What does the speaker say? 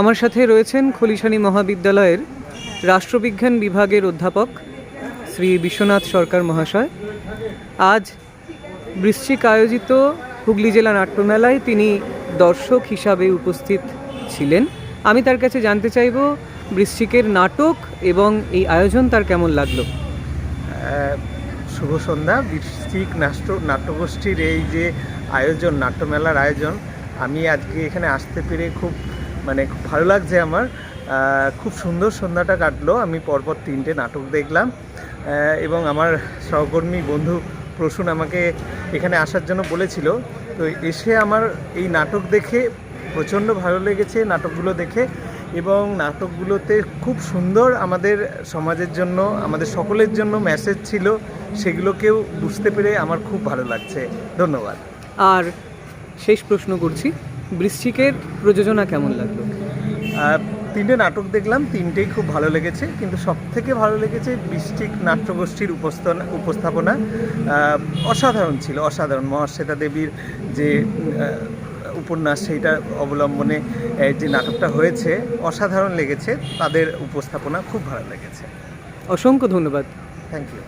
আমার সাথে রয়েছেন খলিশানী মহাবিদ্যালয়ের রাষ্ট্রবিজ্ঞান বিভাগের অধ্যাপক শ্রী বিশ্বনাথ সরকার মহাশয়। আজ বৃশ্চিক আয়োজিত হুগলি জেলা নাট্যমেলায় তিনি দর্শক হিসাবে উপস্থিত ছিলেন। আমি তার কাছে জানতে চাইব বৃশ্চিকের নাটক এবং এই আয়োজন তার কেমন লাগল? শুভ সন্ধ্যা। বৃশ্চিক নাট্য নাট্যগোষ্ঠীর এই যে আয়োজন, নাট্যমেলার আয়োজন, আমি আজকে এখানে আসতে পেরে খুব মানে খুব ভালো লাগছে আমার। খুব সুন্দর সন্ধ্যাটা কাটলো। আমি পরপর তিনটে নাটক দেখলাম। এবং আমার সহকর্মী বন্ধু প্রসূন আমাকে এখানে আসার জন্য বলেছিল। তো এসে আমার এই নাটক দেখে প্রচণ্ড ভালো লেগেছে, নাটকগুলো দেখে। এবং নাটকগুলোতে খুব সুন্দর আমাদের সমাজের জন্য, আমাদের সকলের জন্য মেসেজ ছিল। সেগুলোকেও বুঝতে পেরে আমার খুব ভালো লাগছে। ধন্যবাদ। আর শেষ প্রশ্ন করছি। বৃশ্চিকের প্রযোজনা কেমন লাগল? তিনটে নাটক দেখলাম তিনটেই খুব ভালো লেগেছে কিন্তু সব থেকে ভালো লেগেছে বৃষ্টিক নাট্যগোষ্ঠীর উপস্থাপনা। উপস্থাপনা অসাধারণ ছিল অসাধারণ। মহাশ্বেতা দেবীর যে উপন্যাস সেইটা অবলম্বনে যে নাটকটা হয়েছে অসাধারণ লেগেছে। তাদের উপস্থাপনা খুব ভালো লেগেছে। অসংখ্য ধন্যবাদ। Thank you